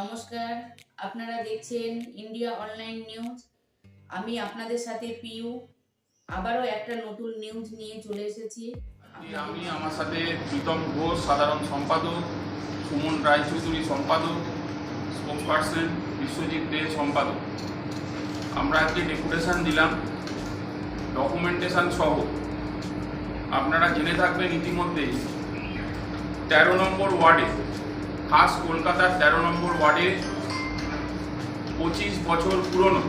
নমস্কার, আপনারা দেখছেন ইন্ডিয়া অনলাইন নিউজ। আমি আপনাদের সাথে পিউ। আবারও একটা নতুন নিউজ নিয়ে চলে এসেছি। আমি আমার সাথে প্রীতম ঘোষ, সাধারণ সম্পাদক, সুমন রায়চৌধুরী সম্পাদক স্পোক্স পার্সন বিশ্বজিৎ দে সম্পাদক। আমরা আজকে ডেপুটেশন দিলাম ডকুমেন্টেশন সহ। আপনারা জেনে থাকবেন ইতিমধ্যেই, তেরো নম্বর ওয়ার্ডে খাস কলকাতার তেরো নম্বর ওয়ার্ডে পঁচিশ বছর পুরনো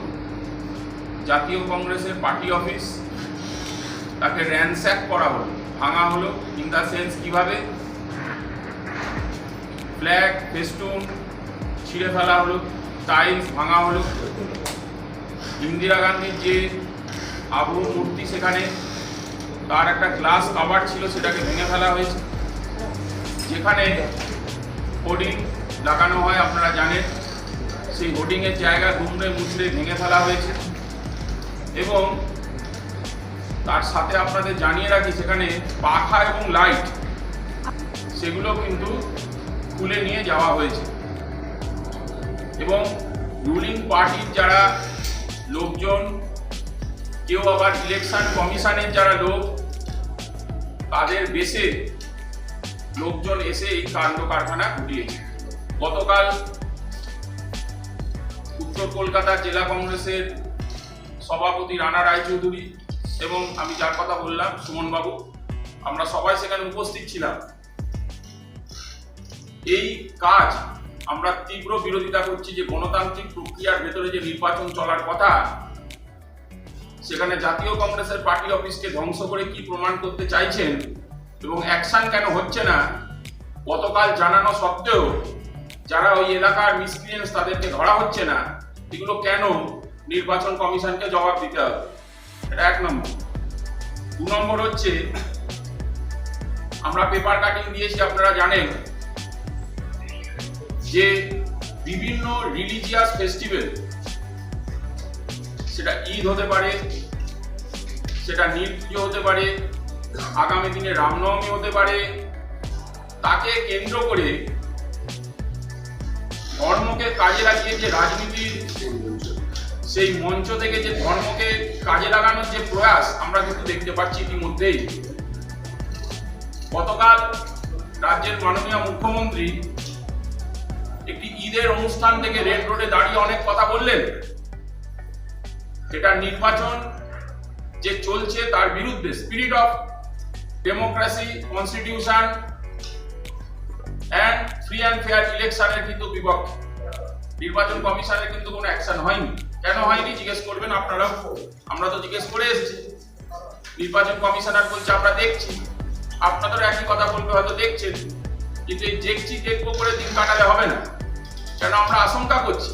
জাতীয় কংগ্রেসের পার্টি অফিস। তাকে র্যানস্যাক করা হলো, ভাঙা হলো ইন দ্য সেন্স কীভাবে? ফ্ল্যাগ ফেস্টুন ছিঁড়ে ফেলা হলো টাইলস ভাঙা হলো। ইন্দিরা গান্ধীর যে আবহ মূর্তি সেখানে, তার একটা গ্লাস কাভার ছিল, সেটাকে ভেঙে ফেলা হয়েছে। যেখানে হোর্ডিং লাগানো হয়, আপনারা জানেন। সেই হোর্ডিংয়ের জায়গা দুমড়ে মুচড়ে ভেঙে ফেলা হয়েছে। এবং তার সাথে আপনাদের জানিয়ে রাখি, সেখানে পাখা এবং লাইট, সেগুলো কিন্তু খুলে নিয়ে যাওয়া হয়েছে। এবং রুলিং পার্টির যারা লোকজন, কেউ আবার ইলেকশন কমিশনের যারা লোক, তাদের বেশে লোকজন এসে এই কাণ্ড কারখানা ঘটিয়েছে গতকাল উত্তর কলকাতার জেলা কংগ্রেসের সভাপতি রানা রায়চৌধুরী এবং আমি যার কথা বললাম সুমন বাবু আমরা সবাই সেখানে উপস্থিত ছিলাম। এই কাজ আমরা তীব্র বিরোধিতা করছি যে গণতান্ত্রিক প্রক্রিয়ার ভেতরে যে নির্বাচন চলার কথা, সেখানে জাতীয় কংগ্রেসের পার্টি অফিসকে ধ্বংস করে কি প্রমাণ করতে চাইছেন এবং অ্যাকশন কেন হচ্ছে না, গতকাল জানানো সত্ত্বেও যারা ওই এলাকার মিসক্রিয়েন্স তাদেরকে ধরা হচ্ছে না, এগুলো কেন নির্বাচন কমিশনকে জবাব দিতে হবে? এটা এক নম্বর। দু নম্বর হচ্ছে, আমরা পেপার কাটিং দিয়েছি, আপনারা জানেন যে বিভিন্ন রিলিজিয়াস ফেস্টিভ্যাল সেটা ঈদ হতে পারে, সেটা নীল পুজো হতে পারে আগামী দিনে রামনবমী হতে পারে। তাকে কেন্দ্র করে ধর্মকে কাজে লাগিয়ে যে রাজনীতির সেই মঞ্চ থেকে যে ধর্মকে কাজে লাগানোর যে প্রয়াস আমরা কিন্তু দেখতে পাচ্ছি ইতিমধ্যেই। গতকাল রাজ্যের মাননীয় মুখ্যমন্ত্রী একটি ঈদের অনুষ্ঠান থেকে রেড রোডে দাঁড়িয়ে অনেক কথা বললেন। এটা নির্বাচন যে চলছে তার বিরুদ্ধে spirit of democracy constitution and free and fair ইলেকশনের কিন্তু বিপক্ষে। নির্বাচন কমিশনের কিন্তু কোনো অ্যাকশন হয়নি। কেন হয়নি? জিজ্ঞেস করবেন আপনারা। আমরা তো জিজ্ঞেস করে এসেছি। নির্বাচন কমিশনার বলছে, আমরা দেখছি। আপনাদের একই কথা বলবে, হয়তো দেখছেন। কিন্তু এই দেখছি, দেখব করে দিন কাটালে হবে না। কেন আমরা আশঙ্কা করছি?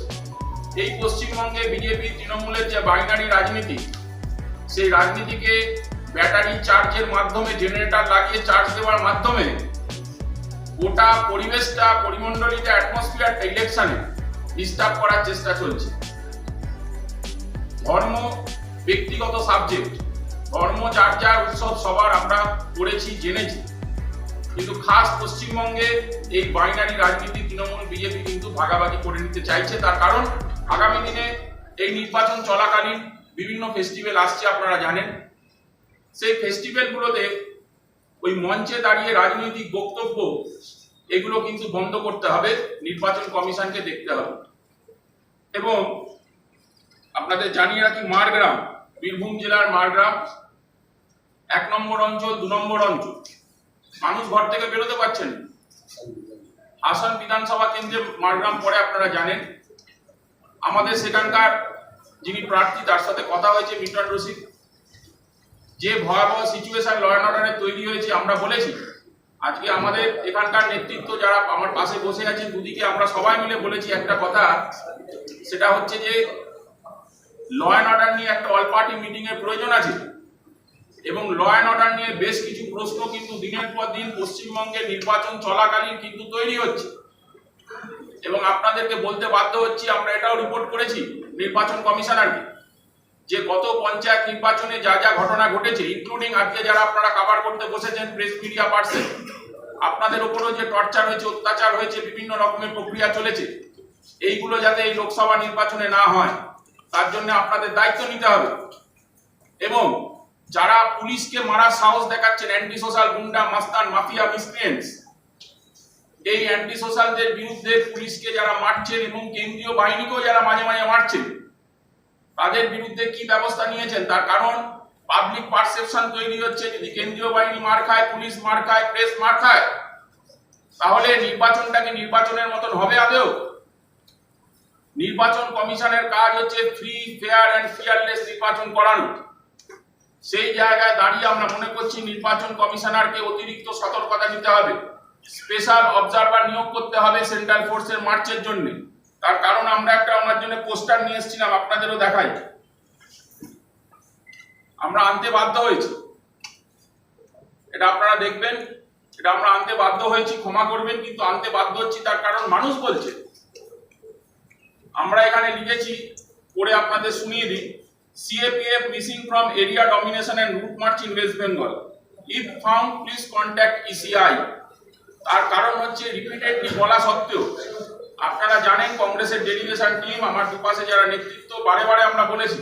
এই পশ্চিমবঙ্গে বিজেপি, তৃণমূলের যে বাইনারি রাজনীতি, সেই রাজনীতিকে ব্যাটারি চার্জের মাধ্যমে জেনারেটর লাগিয়ে চার্জ দেওয়ার মাধ্যমে গোটা পরিবেশটা পরিমণ্ডলিত অ্যাটমসফিয়ারটা ইলেকশনে ডিস্টার্ব করার চেষ্টা চলছে। ধর্ম ব্যক্তিগত সাবজেক্ট ধর্ম যার যার উৎসব, সবার আমরা করেছি, জেনেছি। কিন্তু খাস পশ্চিমবঙ্গে এই বাইনারি রাজনীতি তৃণমূল, বিজেপি কিন্তু ভাগাভাগি করে নিতে চাইছে। তার কারণ, আগামী দিনে এই নির্বাচন চলাকালীন বিভিন্ন ফেস্টিভ্যাল আসছে, আপনারা জানেন। সেই ফেস্টিভ্যালগুলোতে ওই মঞ্চে দাঁড়িয়ে রাজনৈতিক বক্তব্য, এগুলো কিন্তু বন্ধ করতে হবে। নির্বাচন কমিশনকে দেখতে হবে। এবং আপনাদের জানিয়ে রাখি মারগ্রাম, বীরভূম জেলার মারগ্রাম এক নম্বর অঞ্চল, দু নম্বর অঞ্চল। মানুষ ঘর থেকে বেরোতে পারছেন। হাসান বিধানসভা কেন্দ্রে মারগ্রাম পরে আপনারা জানেন। আমাদের সেখানকার যিনি প্রার্থী, তার সাথে কথা হয়েছে মিটন রশিদ যে ভয়াবহ সিচুয়েশন ল অ্যান্ড অর্ডারে তৈরি হয়েছে, আমরা বলেছি। আজকে আমাদের এখানকার নেতৃত্ব যারা আমার পাশে বসে আছেন, দুদিকে আমরা সবাই মিলে বলেছি একটা কথা, সেটা হচ্ছে যে ল অ্যান্ড অর্ডার নিয়ে একটা অল পার্টি মিটিং এর প্রয়োজন আছে। এবং ল অ্যান্ড অর্ডার নিয়ে বেশ কিছু প্রশ্ন কিন্তু দিনের পর দিন পশ্চিমবঙ্গে নির্বাচন চলাকালীন কিন্তু তৈরি হচ্ছে। এবং আপনাদেরকে বলতে বাধ্য হচ্ছি, আমরা এটাও রিপোর্ট করেছি নির্বাচন কমিশনারকে। যে গত পঞ্চায়েত নির্বাচনে যা যা ঘটনা ঘটেছে ইনক্লুডিং আজকে যারা আপনারা কভার করতে বসেছেন প্রেস মিডিয়া পার্সন আপনাদের উপরেও যে টর্চার হয়েছে, অত্যাচার হয়েছে, বিভিন্ন রকমের প্রক্রিয়া চলেছে, এইগুলো যাতে এই লোকসভা নির্বাচনে না হয়, তার জন্য আপনাদের দায়িত্ব নিতে হবে। এবং যারা পুলিশকে মারার সাহস দেখাচ্ছেন অ্যান্টি সোশ্যাল গুন্ডা, মাস্তান, মাফিয়া মিসক্রিয়েন্টস এই অ্যান্টি সোশ্যালদের বিরুদ্ধে পুলিশকে যারা মারছেন এবং কেন্দ্রীয় বাহিনীকেও যারা মাঝে মাঝে মারছেন তাদের বিরুদ্ধে কি ব্যবস্থা নিয়েছেন? তার কারণ পাবলিক পারসেপশন তৈরি হচ্ছে, যদি কেন্দ্রীয় বাহিনী মার খায়, পুলিশ মার খায় প্রেস মার খায়, তাহলে নির্বাচনটাকে নির্বাচনের মতন হবে আদেও নির্বাচন কমিশনের কাজ হচ্ছে ফ্রি ফেয়ার অ্যান্ড ফিয়ারলেস নির্বাচন করানো। সেই জায়গায় দাঁড়িয়ে আমরা মনে করছি নির্বাচন কমিশনারকে অতিরিক্ত সতর্কতা দিতে হবে। স্পেশাল অবজারভার নিয়োগ করতে হবে সেন্ট্রাল ফোর্সের মার্চের জন্য। তার কারণ আমরা একটা ওনার জন্য পোস্টার নিয়ে এসেছিলাম, আপনাদেরও দেখাই। আমরা আনতে বাধ্য হয়েছি। এটা আপনারা দেখবেন, এটা আমরা আনতে বাধ্য হয়েছি, ক্ষমা করবেন, কিন্তু আনতে বাধ্য হচ্ছি তার কারণ মানুষ বলছে। আমরা এখানে লিখেছি, পড়ে আপনাদের শুনিয়ে দিই CAPF missing from area domination and route march in West Bengal if found please contact ECI তার কারণ হচ্ছে রিপিটেডলি বলা সত্ত্বেও আপনারা জানেন কংগ্রেসের ডেলিগেশন টিম আমার দুপাশে যারা নেতৃত্ব, বারে বারে আমরা বলেছি,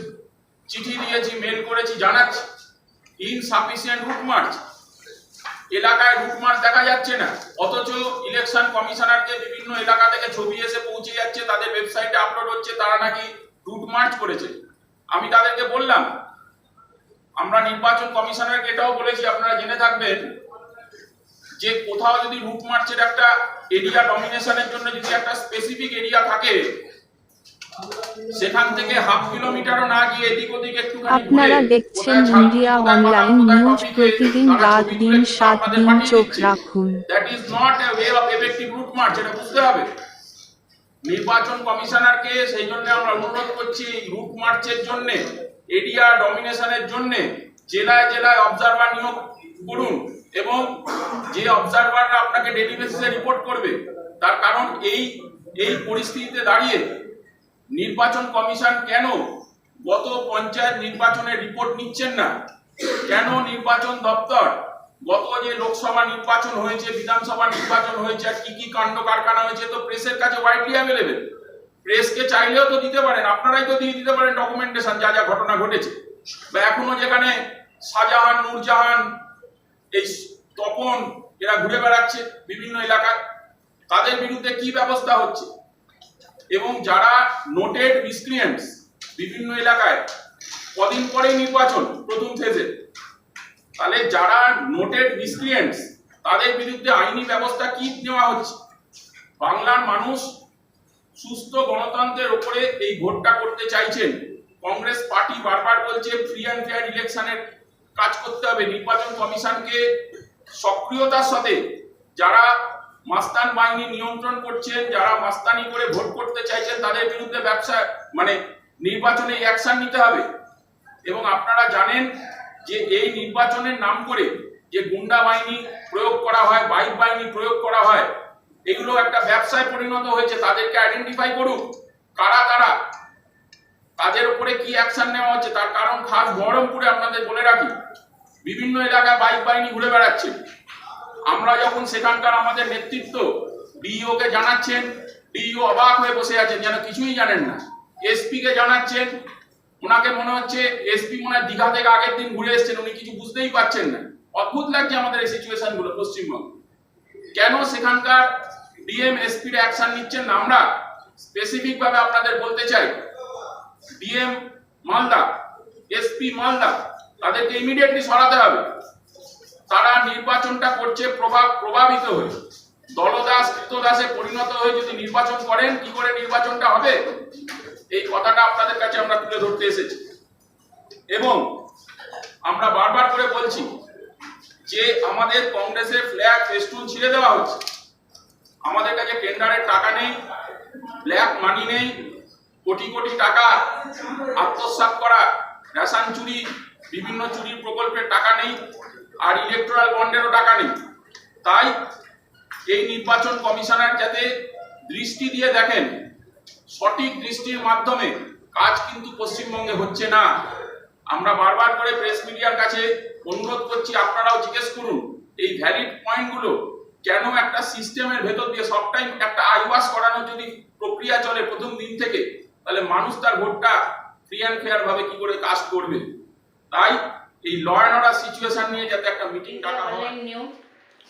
চিঠি দিয়েছি মেল করেছি, জানাচ্ছি। ইনসাফিসিয়েন্ট রুট মার্চ এলাকায় রুট মার্চ দেখা যাচ্ছে না। অথচ ইলেকশন কমিশনারকে বিভিন্ন এলাকা থেকে ছবি এসে পৌঁছে যাচ্ছে, তাদের ওয়েবসাইটে আপলোড হচ্ছে, তারা নাকি রুট মার্চ করেছে। আমি তাদেরকে বললাম, আমরা নির্বাচন কমিশনারকে এটাও বলেছি, আপনারা জেনে থাকবেন যে কোথাও যদি রুট মার্চের একটা এরিয়া ডমিনেশনের জন্য যদি একটা স্পেসিফিক এরিয়া থাকে সেখান থেকে হাফ কিলোমিটারও না গিয়ে এদিক ওদিক একটু আপনারা দেখছেন ইন্ডিয়া অনলাইন নিউজ প্রতিদিন রাত দিন সাত দিন চোখ রাখুন। That is not a way of effective route march এটা বুঝতে হবে। নির্বাচন কমিশনারকে সেই জন্য আমরা অনুরোধ করছি রুট মার্চের জন্য এরিয়া ডমিনেশনের জন্য জেলায় জেলায় অবজারভার নিয়োগ করুন এবং যে অবজারভাররা আপনাকে ডেলি বেসিসে রিপোর্ট করবে, তার কারণ এই এই পরিস্থিতিতে দাঁড়িয়ে নির্বাচন কমিশন কেন গত পঞ্চায়েত নির্বাচনের রিপোর্ট নিচ্ছেন না? কেন নির্বাচন দপ্তর গত যে লোকসভা নির্বাচন হয়েছে, বিধানসভা নির্বাচন হয়েছে, আর কি কি কাণ্ড কারখানা হয়েছে, তো প্রেসের কাছে ওয়াইডলি অ্যাভেলেবেল প্রেসকে চাইলেও তো দিতে পারেন, আপনারাই তো দিয়ে দিতে পারেন ডকুমেন্টেশন যা যা ঘটনা ঘটেছে। বা এখনও যেখানে শাহজাহান, নূরজাহান, এই তপন, এরা ঘুরে বেড়াচ্ছে বিভিন্ন এলাকায়, তাদের বিরুদ্ধে কি ব্যবস্থা হচ্ছে? এবং যারা নোটেড মিসক্রিয়েন্টস বিভিন্ন এলাকায়, কদিন পরেই নির্বাচন, প্রথম ফেজে তাহলে যারা নোটেড মিসক্রিয়েন্টস তাদের বিরুদ্ধে আইনি ব্যবস্থা কি নেওয়া হচ্ছে? বাংলার মানুষ সুস্থ গণতন্ত্রের উপরে এই ভোটটা করতে চাইছেন। কংগ্রেস পার্টি বারবার বলছে ফ্রি অ্যান্ড ফেয়ার ইলেকশনের কাজ করতে হবে। নির্বাচন কমিশনকে সক্রিয়তার সাথে যারা মাস্তান বাহিনী নিয়ন্ত্রণ করছেন, যারা মাস্তানি করে ভোট করতে চাইছেন, তাদের বিরুদ্ধে ব্যবসা মানে নির্বাচনে অ্যাকশন নিতে হবে। এবং আপনারা জানেন যে এই নির্বাচনের নাম করে যে গুন্ডা বাহিনী প্রয়োগ করা হয়, বাইক বাহিনী প্রয়োগ করা হয়, এগুলো একটা ব্যবসায় পরিণত হয়েছে। তাদেরকে আইডেন্টিফাই করুক কারা তারা তাদের উপরে কি অ্যাকশন নেওয়া হচ্ছে? তার কারণ খাস বহরমপুরে আপনাদের বলে রাখি, বিভিন্ন এলাকায় বাইক বাহিনী ঘুরে বেড়াচ্ছে। আমরা যখন সেখানকার আমাদের নেতৃত্ব ডিইও কে জানাচ্ছেন ডিইও অবাক হয়ে বসে আছেন, যেন কিছুই জানেন না। এসপি কে জানাচ্ছেন, ওনাকে মনে হচ্ছে এসপি মনে হয় দীঘা থেকে আগের দিন ঘুরে এসেছেন, উনি কিছু বুঝতেই পারছেন না। অদ্ভুত লাগছে আমাদের এই সিচুয়েশনগুলো পশ্চিমবঙ্গে। কেন সেখানকার ডিএম এসপির অ্যাকশন নিচ্ছেন না? আমরা স্পেসিফিক ভাবে আপনাদের বলতে চাই ডিএম মালদা এসপি মালদা, তাদেরকে ইমিডিয়েটলি সরাতে হবে। তারা নির্বাচনটা করছে প্রভাব, প্রভাবিত হয়ে। দলদাস কৃতদাসে পরিণত হয়ে যদি নির্বাচন করেন, কি করে নির্বাচনটা হবে? এই কথাটা আপনাদের কাছে আমরা তুলে ধরতে এসেছি। এবং আমরা বারবার করে বলছি যে আমাদের কংগ্রেসের ফ্ল্যাগ ফেস্টুন ছিঁড়ে দেওয়া হচ্ছে। আমাদের কাছে টেন্ডারের টাকা নেই ব্ল্যাক মানি নেই কোটি কোটি টাকা আত্মসাৎ করা, রেশন চুরি, বিভিন্ন চুরির প্রকল্পের টাকা নেই, আর ইলেকট্রাল বন্ডেরও টাকা নেই। তাই এই নির্বাচন কমিশনার যাতে দৃষ্টি দিয়ে দেখেন, সঠিক দৃষ্টির মাধ্যমে কাজ কিন্তু পশ্চিমবঙ্গে হচ্ছে না। আমরা বারবার করে প্রেস মিডিয়ার কাছে অনুরোধ করছি, আপনারাও জিজ্ঞেস করুন, এই ভ্যালিড পয়েন্টগুলো কেন একটা সিস্টেমের ভেতর দিয়ে সব টাইম একটা আইওয়াস করানোর যদি প্রক্রিয়া চলে প্রথম দিন থেকে? তাহলে মানুষ তার ভোটটা ফ্রি অ্যান্ড ফেয়ার ভাবে কি করে কাজ করবে? তাই এই ল অ্যান্ড অর্ডার সিচুয়েশন নিয়ে যাতে একটা মিটিং ডাকা হয়।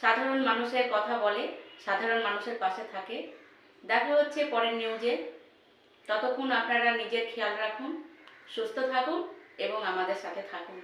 সাধারণ মানুষের কথা বলে, সাধারণ মানুষের পাশে থাকে। দেখা হচ্ছে পরের নিউজে ততক্ষণ আপনারা নিজের খেয়াল রাখুন, সুস্থ থাকুন এবং আমাদের সাথে থাকুন।